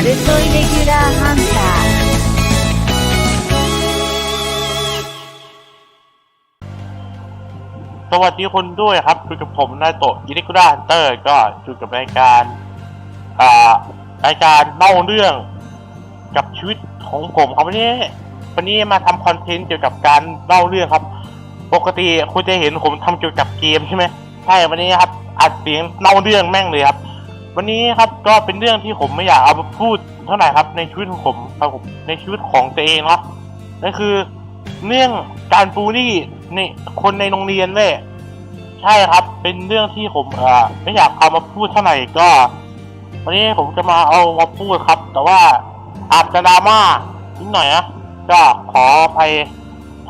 ナルトイレギュラーハンター สวัสดีคนด้วยครับอยู่กับผมนายโตะยิริกุระฮันเตอร์ ก็อยู่กับรายการอ่ารายการเล่าเรื่องกับชีวิตของผมครับวันนี้ วันนี้มาทำคอนเทนต์เกี่ยวกับการเล่าเรื่องครับ ปกติคุณจะเห็นผมทำเกี่ยวกับเกมใช่ไหมใช่วันนี้ครับอัดเสียงเล่าเรื่องแม่งเลยครับ วันนี้ครับก็เป็นเรื่องที่ผมไม่อยากเอามาพูดเท่าไหร่ครับในชีวิตของผมครับผมในชีวิตของตัวเองเนาะนั่นคือเรื่องการบูลลี่ในคนในโรงเรียนเว้ยใช่ครับ เป็นเรื่องที่ผมเอ่อไม่อยากเอามาพูดเท่าไหร่ก็ วันนี้ผมจะมาเอามาพูดครับ แต่ว่าอาจจะดราม่านิดหน่อยนะก็ขออภัย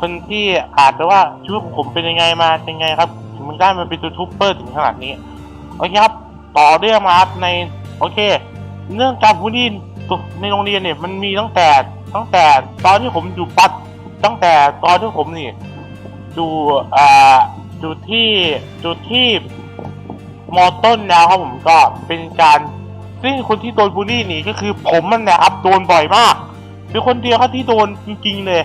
คนที่อาจจะว่าชีวิตของผมเป็นยังไงมาเป็นยังไงครับ ถึงมันได้มาเป็นยูทูบเบอร์ถึงขนาดนี้โอเคครับ ต่อเรื่องมาครับในโอเค เรื่องการบูลลี่ในโรงเรียนเนี่ยมันมีตั้งแต่ตั้งแต่ตอนที่ผมอยู่ปัดตั้งแต่ตอนที่ผมนี่อยู่อ่าอยู่ที่อยู่ที่มอต้นแล้วครับผมก็เป็นการซึ่งคนที่โดนบูลลี่นี่ก็คือผมมันแหละครับโดนบ่อยมากเป็นคนเดียวครับที่โดนจริงๆเลย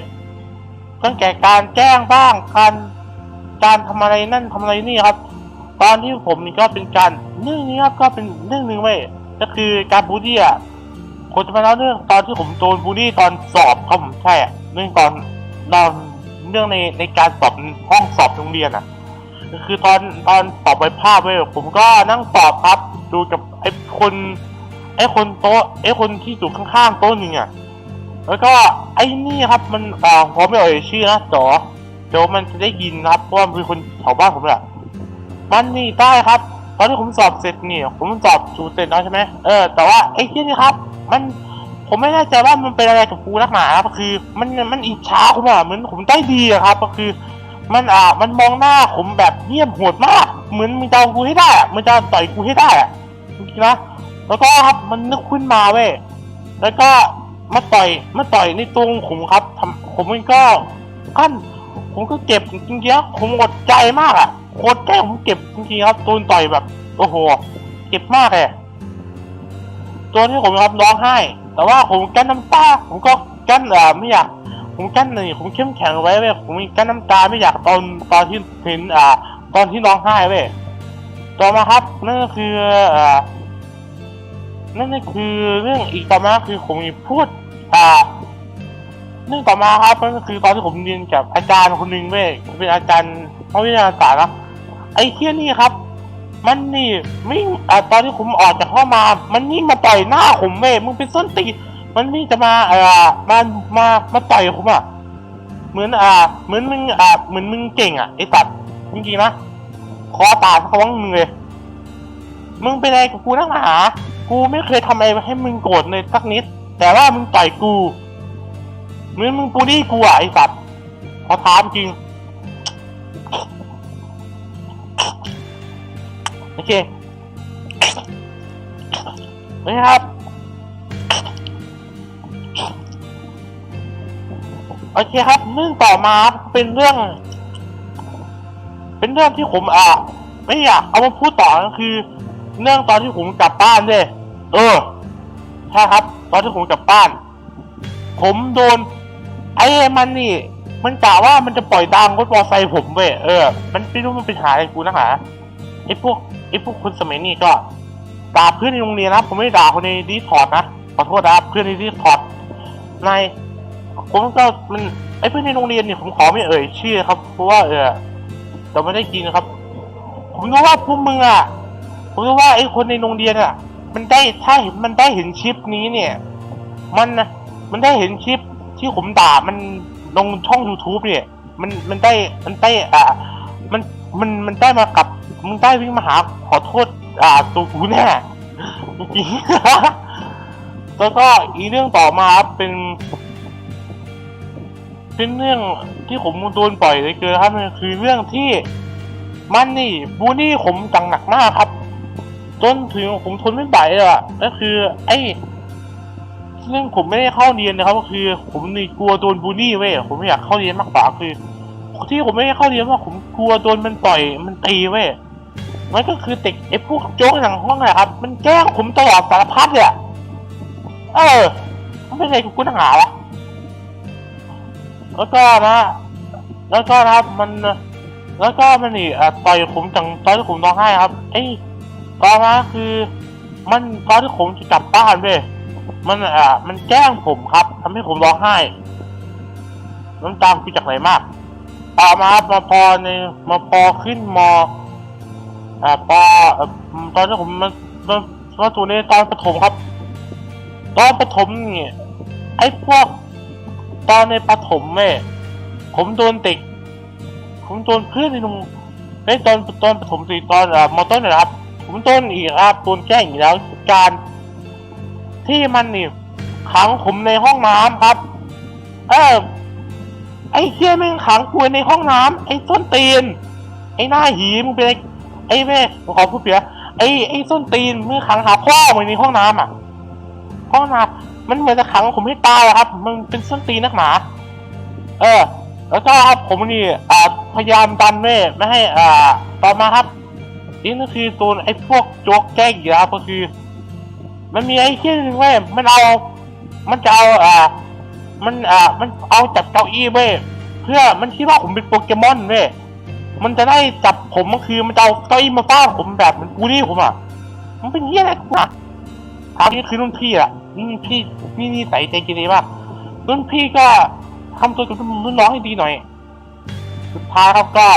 ตั้งแต่การแกล้งบ้างการการทำอะไรนั่นทำอะไรนี่ครับ ตอนที่ผมนี่ก็เป็นการเรื่องนี้ครับก็เป็นเรื่องหนึ่งเว้ยก็คือการบูลลี่อะคนจะมาเล่าเรื่องตอนที่ผมโดนบูลลี่ตอนสอบครับผมใช่อะเรื่องตอนตอนเรื่องในในการสอบห้องสอบโรงเรียนอะก็คือตอนตอนสอบใบภาพเว้ยผมก็นั่งสอบครับ ดูกับไอ้คนไอ้คนโต๊ะไอ้คนที่อยู่ข้างๆโต๊ะหนึ่งอะแล้วก็ไอ้นี่ครับมันอ่าผมไม่เอ่ยชื่อนะจ๋อเดี๋ยวมันจะได้ยินนะครับเพราะว่ามันเป็นคนแถวบ้านผมแหละ มันนี่ได้ครับ ตอนที่ผมสอบเสร็จนี่ผมสอบสูเสร็จแล้วใช่ไหมเออแต่ว่าไอ้ที่นี่ครับ มันผมไม่แน่ใจว่ามันเป็นอะไรกับกูนักหนาครับก็คือ มันมันอิจฉาผมอะเหมือนผมได้ดีอะครับ ก็คือ มันอ่ามันมองหน้าผมแบบเงียบโหดมาก เหมือนมันจะเอากูให้ได้มันจะต่อยกูให้ได้อะนะแล้วก็ครับมันนึกขึ้นมาเว้ยแล้วก็มาต่อยมาต่อยในตรงผมครับทำผมมันก็ขั้นผมก็เจ็บจริงๆครับผมอดใจมากอะ โคตรแก้ผมเจ็บจริงๆครับโดนต่อยแบบ โอ้โห เจ็บมากเลยตัวที่ผมครับร้องไห้ แต่ว่าผมกั้นน้ำตา ผมก็กั้นเอ่อไม่อยาก ผมกั้นเลยผมเข้มแข็งไว้เว้ยผมกั้นน้ำตาไม่อยากตอนตอนที่เห็นอ่า ตอนที่ร้องไห้เว้ยต่อมาครับนั่นก็คืออ่านั่นก็คือเรื่องอีกต่อมาคือผมมีพูด อ่าเรื่องต่อมาครับนั่นก็คือตอนที่ผมเรียนกับอาจารย์คนหนึ่งเว้ยเป็นอาจารย์เขาวิทยาศาสตร์นะ ไอ้เที่ยนี่ครับ มันนี่วิ่งอ่าตอนที่ผมออกจากห้องมา มันวิ่มาต่อยหน้าผมเว้ยมึงเป็นส้นตีนมันวิ่จะมาเอ่อมามามาต่อยผมอะเหมือนอ่า เหมือนมึงอ่าเหมือนมึงเก่งอะไอ้สัตว์จริงๆนะคอตาเขาวังมึงเลยมึงเป็นอะไรกับกูนักหนากูไม่เคยทำอะไรให้มึงโกรธเลยสักนิด แต่ว่ามึงต่อยกูเหมือนมึงปูนี่กูอะไอ้สัตว์ขอถามจริง เคนะครับโอเคครับเรื่องต่อมาเป็นเรื่อง เป็นเรื่องที่ผมอะไม่อยากเอามาพูดต่อก็คือ เรื่องตอนที่ผมกลับบ้านเลยเออใช่ครับ ตอนที่ผมกลับบ้าน ผมโดน ไอ้มันนี่ มันกะว่ามันจะปล่อยตามรถมอไซค์ผมเว้ยเออ มันไม่รู้มันเป็นหาอะไรกูนะหา ไอ้พวกไอ้พวกคนสมัยนี้ก็ด่าเพื่อนในโรงเรียนนะ ผมไม่ได้ด่าคนในดีทอดนะขอโทษนะเพื่อนในดีทอร์ดในผมก็มันไอ้เพื่อนในโรงเรียนเนี่ยผมขอไม่เอ่ยชื่อครับเพราะว่าเออแต่ไม่ได้กินครับ ผมรู้ว่าพวกมึงอะผมรู้ว่าไอ้คนในโรงเรียนอะ มันได้ถ้าเห็นมันได้เห็นคลิปนี้เนี่ย มันนะมันได้เห็นคลิปที่ผมด่ามันลงช่อง YouTube เนี่ย มันมันได้มันได้อ่ามันมันมันได้มากับ มันได้วิ่งมาหาขอโทษ อ่าตัวกูแน่จริงๆแล้วก็อีเรื่องต่อมาครับเป็น เป็นเรื่องที่ผมโดนปล่อยเลยเกินครับมันคือเรื่องที่มันนี่บูลลี่ผมจังหนักมากครับ จนถึงผมทนไม่ไหวเลยอะก็คือ ไอ้เรื่องผมไม่ได้เข้าเรียนนะครับ ก็คือ ผมนี่กลัวโดนบูลลี่เว้ยผมไม่อยากเข้าเรียนมากกว่าคือ ที่ผมไม่ได้เข้าเรียนว่าผมกลัวโดนมันต่อยมันตีเว้ย มันก็คือเด็กไอ้พวกโจ๊กหลังห้องแหละครับ มันแกล้งผมตลอดสารพัดเลยเออมันเป็นไงกูกูนักหาวะแล้วก็นะ แล้วก็นะครับมัน แล้วก็มันนี่อะต่อยผมจังตอนที่ผมร้องไห้ครับ ไอ้ตอนนั้นคือ มันตอนที่ผมจะกลับบ้านเว้ยมันอะมันแกล้งผมครับทำให้ผมร้องไห้น้ำตาคือจากไหนมากต่อมาครับมาพอในมาพอขึ้นม อ่าปอเอ่อตอนที่ผมมามามาสู่ในตอนประถมครับ ตอนประถมเนี่ยไอ้พวกตอนในประถมเว้ยผมโดนเด็กผมโดนเพื่อนในโรงในตอนตอนประถมสี่ตอนอ่ามอต้นนะครับ ผมโดนอีกครับโดนแกล้งอีกแล้วการที่มันนี่ขังผมในห้องน้ำครับ เออไอ้เชี่ยแม่งขังกูในห้องน้ำไอ้ส้นตีน ไอ้หน้าหีมึงเป็นไอ้ ไอ้แม่ผมขอพูดเปียไอ้ไอ้ส้นตีนเมึงขังหาพ่อมึงในห้องน้ำอะห้องน้ำมันเหมือนจะขังผมให้ตายอะครับมึงเป็นส้นตีนนักหนา เออ แล้วก็ครับผมนี่อ่าพยายามดันเว้ยไม่ให้ อ่า ต่อมาครับนี่ก็คือตัวไอ้พวกโจ๊กแก้งอีกแล้วก็คือ มันมีไอ้ที่นึงเว้ยมันเอา มันจะเอาอ่า มันอ่า มันเอาจับเก้าอี้เว้ยเพื่อมันคิดว่าผมเป็นโปเกมอนเว้ย มันจะได้จับผมก็คือมันจะเอาเก้าอี้มาฟาดผมแบบเหมันกูนี่ผมอะ มันเป็นเหี้ยอะไรกูอะถามนี่คือรุ่นพี่อะรุ่นพี่นี่นี่ใส่ใจเกเรมารุ่นพี่ก็ทำตัวกับรุ่นน้องให้ดีหน่อย สุดท้ายครับก็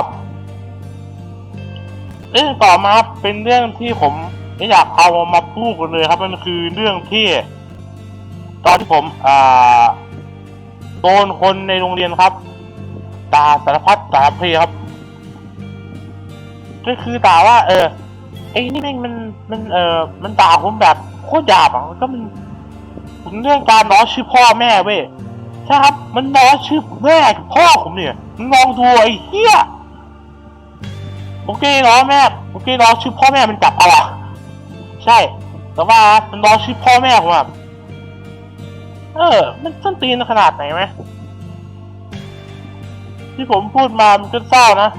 เรื่องต่อมาครับเป็นเรื่องที่ผมไม่อยากเอามาพูดกันเลยครับมันคือเรื่องที่ ตอนที่ผมอ่าโดนคนในโรงเรียนครับด่าสารพัดสารเพครับ ก็คือด่าว่า เออไอ้นี่แม่งมันมันเออมันด่าผมแบบโคตรหยาบอะก็มันผมเรื่องการล้อชื่อพ่อแม่เว้ยใช่ครับ มันล้อชื่อแม่กับพ่อผมเนี่ยมึงลองดูไอ้เหี้ยโอเคล้อแม่โอเคล้อชื่อพ่อแม่มันจับเอาอะใช่ แต่ว่ามันล้อชื่อพ่อแม่ผมอะเออ มันส้นตีนขนาดไหนไหมที่ผมพูดมามันก็เศร้านะ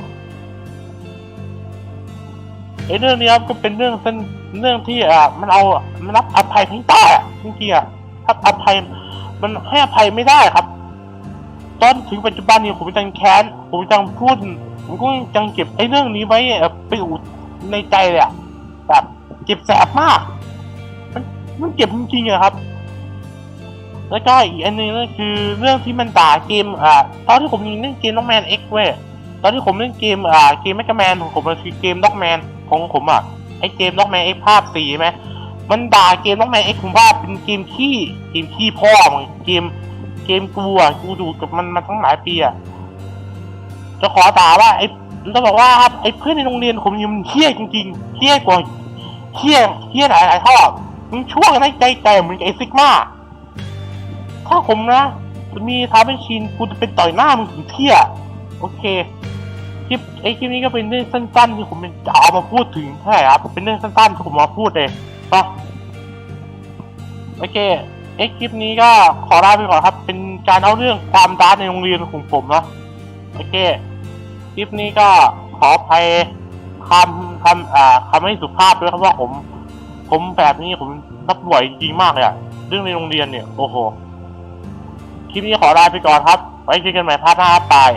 อ้เรื่องนี้ครับก็เป็นเรื่องเป็นเรื่องที่อะมันเอามันรับอภัยไม่ได้อจริงๆอะรับอภัยมันให้อภัยไม่ได้ครับตอนถึงปัจจุบันนี้ผมยังแค้นผมยังพูดผมก็ยังเก็บไอ้เรื่องนี้ไว้ไปอุดในใจเลยอะแบบเก็บแสบมาก มันมันเก็บจริงๆอะครับ แล้วก็อีกอันนึงก็คือเรื่องที่มันด่าเกมอ่าตอนที่ผมยิงเล่นเกมน้องแมนเอ็กเว้ย ตอนที่ผมเล่นเกมอ่าเกมแมกแมนของผมมันคือเกมด็อกแมนของผมอะไอเกมด็อกแมนเอ็กภาพสีไหมมันด่าเกมด็อกแมนเอ็กผมว่าเป็นเกมขี้เกมขี้พ่อมันเกมเกมกูอะกูดูกับมันมาตั้งหลายปีอะจะขอด่าว่าไอจะบอกว่าครับไอเพื่อนในโรงเรียนผมยังมันเฮี้ยจริงๆเฮี้ยกว่าเฮี้ยเฮี้ยหลายหลายๆเท่าอะมึงช่วงในใจใจเหมือนไอซิกมาถ้าผมนะจะมีท้าเป็นชินกูจะเป็นต่อยหน้ามึงถึงเที่ยโอเค ลิปไอ้คลิปนี้ก็เป็นเรื่องสั้นๆที่ผมจะเอามาพูดถึงใช่ครับเป็นเรื่องสั้นๆที่ผมมาพูดเลยปะโอเคไอ้คลิปนี้ก็ขอลาไปก่อนครับ เป็นการเอาเรื่องความดาร์กในโรงเรียนของผมนะโอเคคลิปนี้ก็ขอภัยคำคำอ่าคำไม่สุภาพด้วยครับว่าผม ผมแบบนี้ผมรับไหวจริงๆมากเลยอะเรื่องในโรงเรียนเนี่ยโอ้โหคลิปนี้ขอลาไปก่อนครับ ไว้เจอกันใหม่พาร์ทหน้าครับบาย